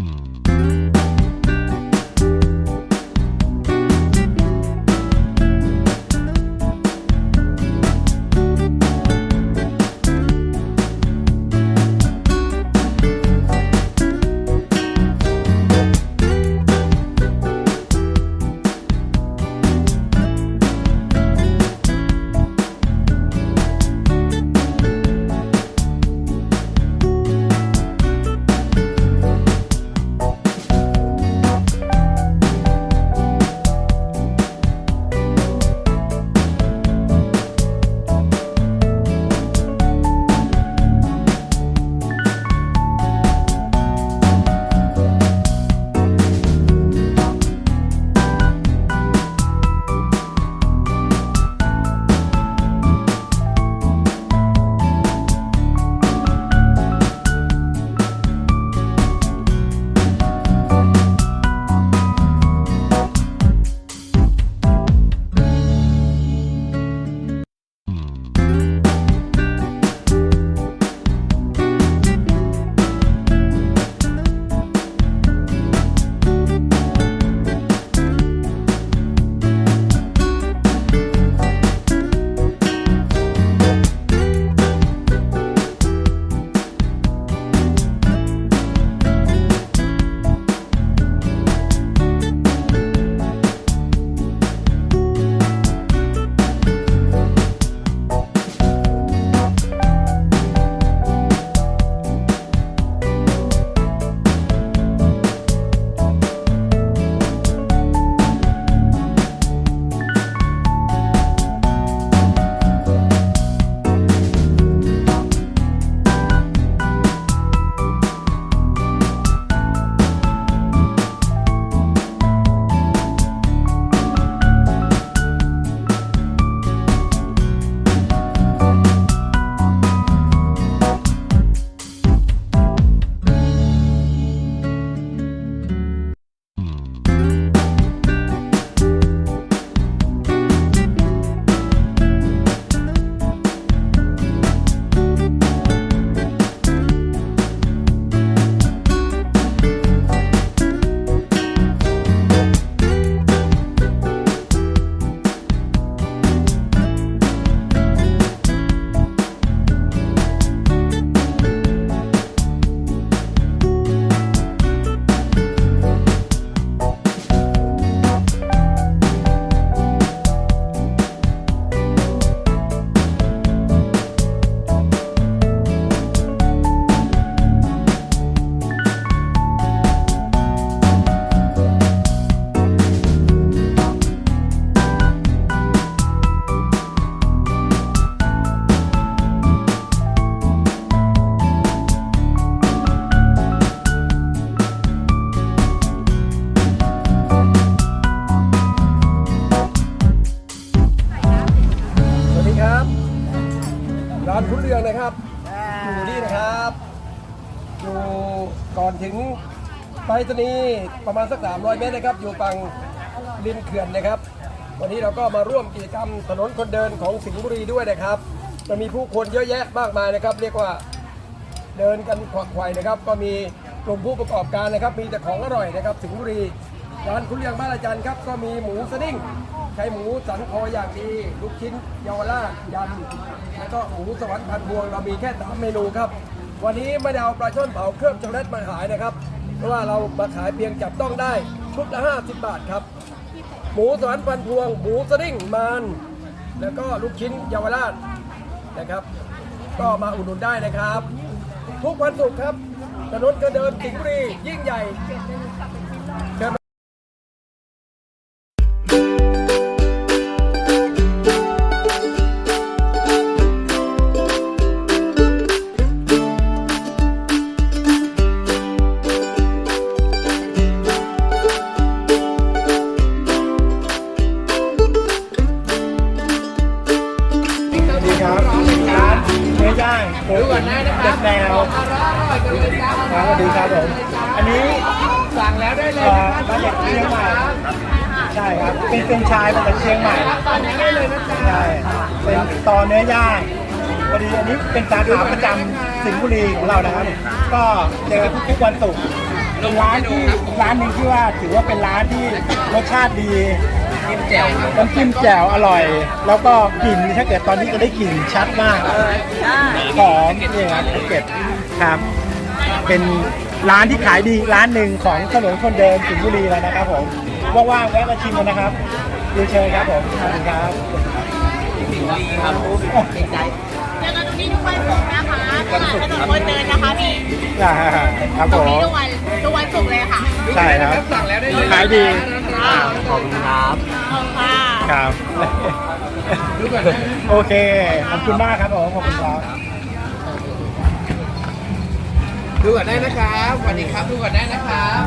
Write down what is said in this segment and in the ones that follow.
ส ถึงไปรษณีย์ประมาณสัก 300 เมตรนะครับ อยู่ฝั่งริมเขื่อนนะครับ วันนี้เราก็มาร่วมกิจกรรมถนนคนเดินของสิงห์บุรีด้วยนะครับจะมีผู้คนเยอะแยะมากมายนะครับ เรียกว่าเดินกันขวักไขว่นะครับ ก็มีกลุ่มผู้ประกอบการนะครับ มีแต่ของอร่อยนะครับ สิงห์บุรีร้านคุณเลียงบ้านอาจารย์ครับ ก็มีหมูสดิ้งใช้หมูสันคออย่างดีลูกชิ้นเยาวราชยำแล้วก็หมูสวรรค์พันพวงเรามีแค่สามเมนูครับ วันนี้ไม่ได้เอาปลาช่อนเผาเครื่องช็อกโกแลตมาขายนะครับ เพราะว่าเรามาขายเพียงจับต้องได้ชุดละ 50 บาทครับ หมูสวรรค์พันพวง หมูสดิ้งมันแล้วก็ลูกชิ้นเยาวราชนะครับ ก็มาอุดหนุนได้นะครับ ทุกวันศุกร์ครับถนนกระเดินสิงห์บุรียิ่งใหญ่ นื้อย่างโคก่อนได้นะครับแนวครับสวัสดีครับผม อันนี้สั่งแล้วได้เลยเอ่อนะครับมาจากเชียงใหม่ใช่ครับ เป็นเป็นชายมาจากเชียงใหม่ตอนนี้ได้เลยนะจ๊ะใช่เป็นตอเนื้อย่างพอดีอันนี้เป็นสาขาประจำสิงห์บุรีของเรานะครับ ก็เจอทุกๆวันศุกร์เป็นร้านที่ร้านหนึ่งที่ว่าถือว่าเป็นร้านที่รสชาติดี กินแจ่วน้ำจิ้มแจ่วอร่อย แล้วก็กลิ่นถ้าเกิดตอนนี้จะได้กลิ่นชัดมากหอมนี่ครับภูเก็ตครับ เป็นร้านที่ขายดีอีกร้านหนึ่งของถนนคนเดินสิงห์บุรีแล้วนะครับผมว่างๆแวะมาชิมกันนะครับเรียนเชิญครับผมขอบคุณครับครับเจอกันตรง นี้ทุกวันศุกร์นะคะตลาดถนนคนเดินนะคะพี่อ่าครับตผรงมนี้ทุกวันทุกวันศุกร์เลยค่ะใช่ครับสั่งแล้วได้เลยขายดีค่ะขอบคุณครับขอบคุณค่ะ ครับดูก่อนนะโอเค ขอบคุณมากครับผมขอบคุณครับ ดูก่อนได้นะครับสวัสดีครับดูก่อนได้นะครับ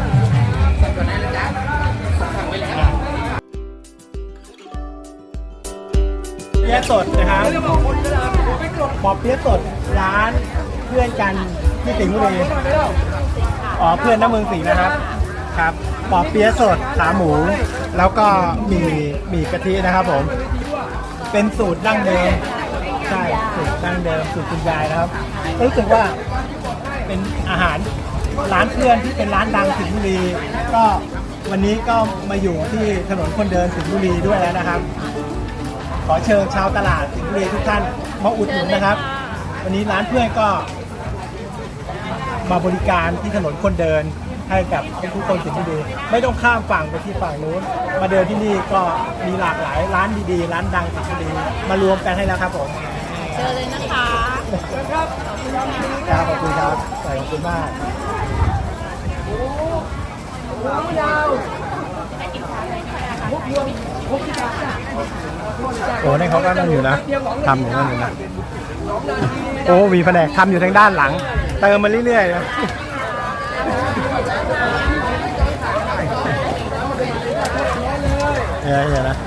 สั่งก่อนได้นะจ๊ะสั่งไปแล้วเปี๊ยะสดนะครับ ปอบเปี๊ยะสดร้านเพื่อนกันที่สิงห์บุรีอ๋อเพื่อนน้ำเมืองสิงห์นะครับครับปอบเปี๊ยะสดขาหมู แล้วก็มีมีกะทินะครับผม เป็นสูตรดั้งเดิมใช่สูตรดั้งเดิมสูตรคุณยายนะครับรู้สึกว่าเป็นอาหารร้านเพื่อนที่เป็นร้านดังสิงห์บุรีก็วันนี้ก็มาอยู่ที่ถนนคนเดินสิงห์บุรีด้วยแล้วนะครับ ขอเชิญชาวตลาดสิงห์บุรีทุกท่าน มาอุดหนุนนะครับ วันนี้ร้านเพื่อนก็ มาบริการที่ถนนคนเดินให้กับทุกคนสิงห์บุรีไม่ต้องข้ามฝั่งไปที่ฝั่งนู้น มาเดินที่นี่ก็มีหลากหลายร้านดีๆ ร้านดังสิงห์บุรีมารวมกันให้แล้วครับผมเจอเลยนะคะครับขอบคุณครับขอบคุณมากโอ้ โอ้นี่เขาก็นั่งอยู่นะทำอยู่นั่นอยู่นะโอ้มีแผนกทำอยู่ทางด้านหลัง เติมมาเรื่อยๆนะเนี่ยเนี่ยนะ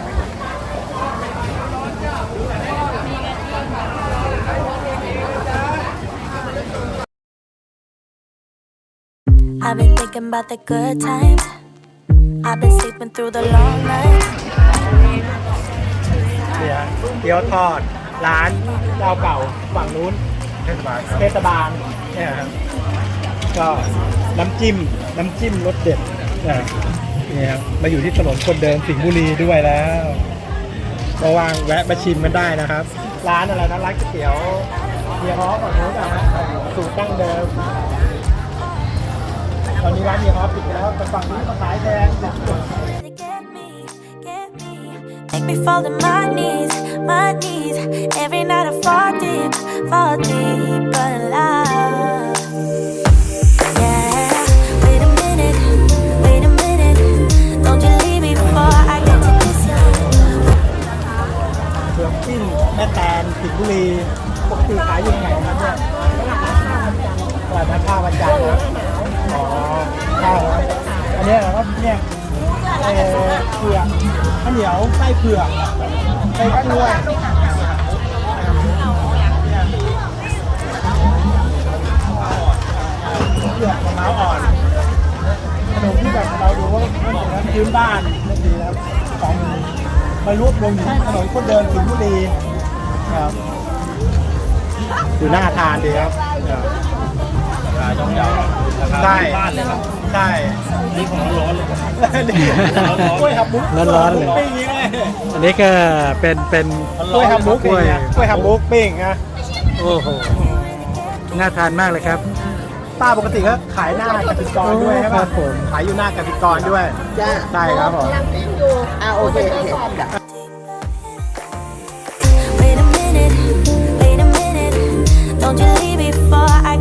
I've been thinking about the good times. I've been sleeping through the long night เนี่ยเกี๊ยวทอดร้านเจ้าเก่าฝั่งนู้นเทศบาลเทศบาลเนี่ยครับก็น้ำจิ้มน้ำจิ้มรสเด็ดเนี่ยเนี่ยครับมาอยู่ที่ถนนคนเดินสิงห์บุรีด้วยแล้วระว่างแวะมาชิมกันได้นะครับ ร้านอะไรนะร้านก๋วยเตี๋ยวเฮียฮอฝั่งนู้นนะฮะสูตรดั้งเดิม อนนี้ร้านเฮียฮอปิดไปแล้วแต่ฝั่งนี้มาขายแทน Get me, get me. Make me fall to my knees, my knees. Every night I fall deep, fall deep, but in love. มารวบรวมอยู่ที่ถนนคนเดินสิงห์บุรีครับอยู่หน้าทานดีครับย่อมเยาใช่ใช่ นี่ของร้อนเลยกล้วยหับมุกร้อนๆเลยปิ้งอย่างนี้เลยอันนี้ก็เป็นเป็นกล้วยหับมุกกล้วยอย่างเงี้ยกล้วยหับมุกปิ้งนะ โอ้โหน่าทานมากเลยครับ ป้าปกติก็ขายหน้ากสิกรด้วยใช่ครัป่ะบผม ขายอยู่หน้ากสิกรด้วยใช่ครับผม Wait a minute, wait a minute. Don't you leave before I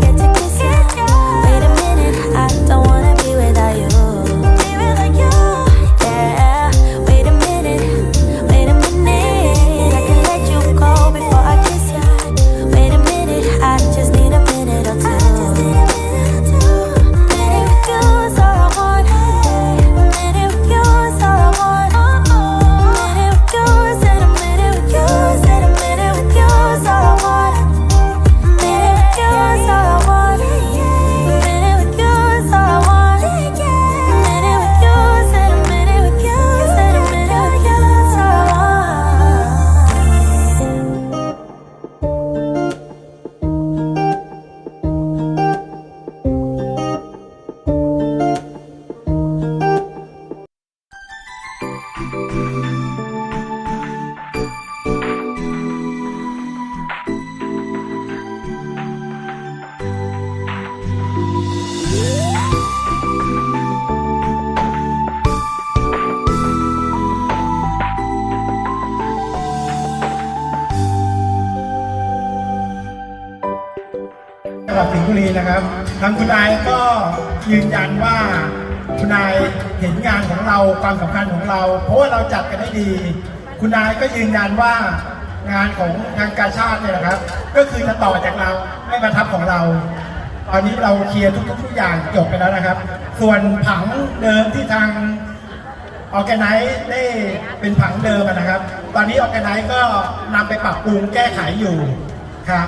ทางคุณนายก็ยืนยันว่าคุณนายเห็นงานของเราความสำคัญของเรา เพราะว่าเราจัดกันได้ดี คุณนายก็ยืนยันว่างานของทางการชาติเนี่ยนะครับ ก็คือจะต่อจากเราให้มาทับของเรา ตอนนี้เราเคลียร์ทุกๆทุกอย่างจบไปแล้วนะครับ ส่วนผังเดิมที่ทางออแกไนซ์ได้เป็นผังเดิมนะครับ ตอนนี้ออแกไนซ์ก็นำไปปรับปรุงแก้ไขอยู่ครับ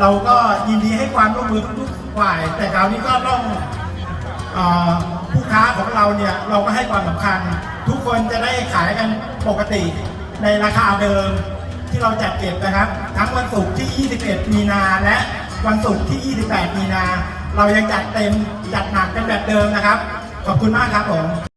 เราก็ยินดีให้ความร่วมมือทุก ฝ่าย แต่คราวนี้ก็ต้องผู้ค้าของเราเนี่ยเราก็ให้ความสำคัญ ทุกคนจะได้ขายกันปกติในราคาเดิมที่เราจัดเก็บนะครับ ทั้งวันศุกร์ที่ 21 มีนาและวันศุกร์ที่ 28 มีนา เรายังจัดเต็มจัดหนักกันแบบเดิมนะครับ ขอบคุณมากครับผม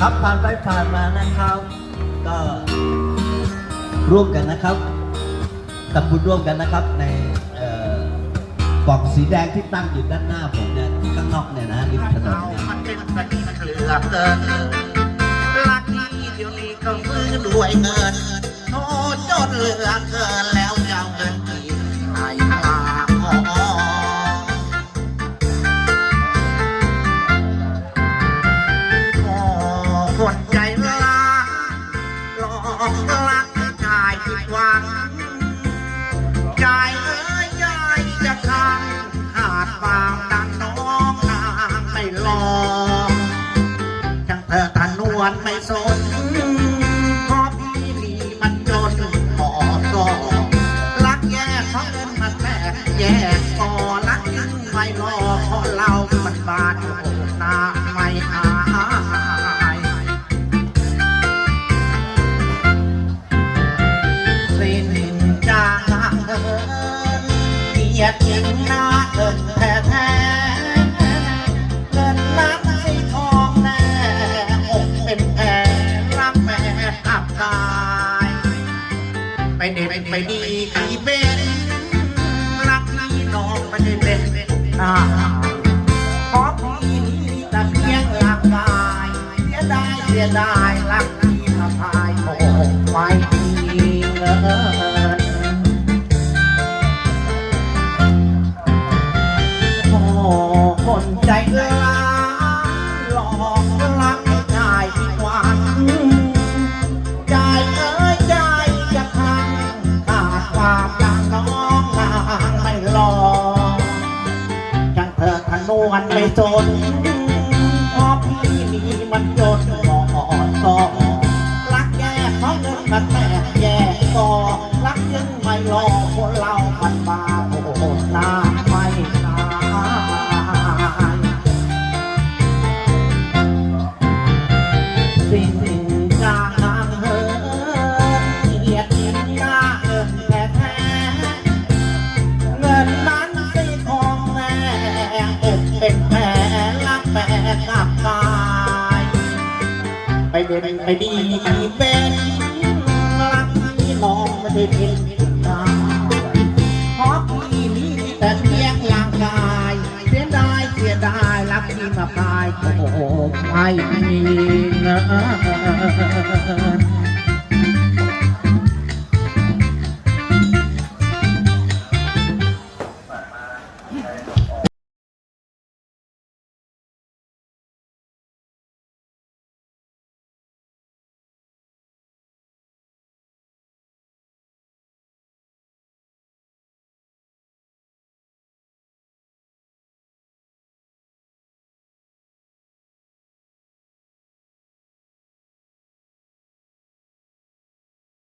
ขับผ่านไปผ่านมานะครับ ก็ร่วมกันนะครับทำบุญร่วมกันนะครับในกล่องสีแดงที่ตั้งอยู่ด้านหน้าผมเนี่ยข้างนอกเนี่ยนะริมถนนเนี่ยมันเป็นประเด็นเหลือเกินรักนี้เดี๋ยวนี้ก็ซื้อด้วยเงินโอ้จนเหลือเกิน มันไม่สนเพราะพี่มีมันจนหมอสอรักแย่เพราะเงินมาแตกแย่ก็รักยิ่งไม่รอเพราะเรา เด็ดไปดีกี่เป็นรักพี่น้องไม่ได้เป็นทหารเพราะพี่นี้แต่เพียงร่างกายเสียดายเสียดายรักพี่มาพายโอ้ไม่มีเออ นวนไม่สนเพราะพี่มีมันจน พี่ม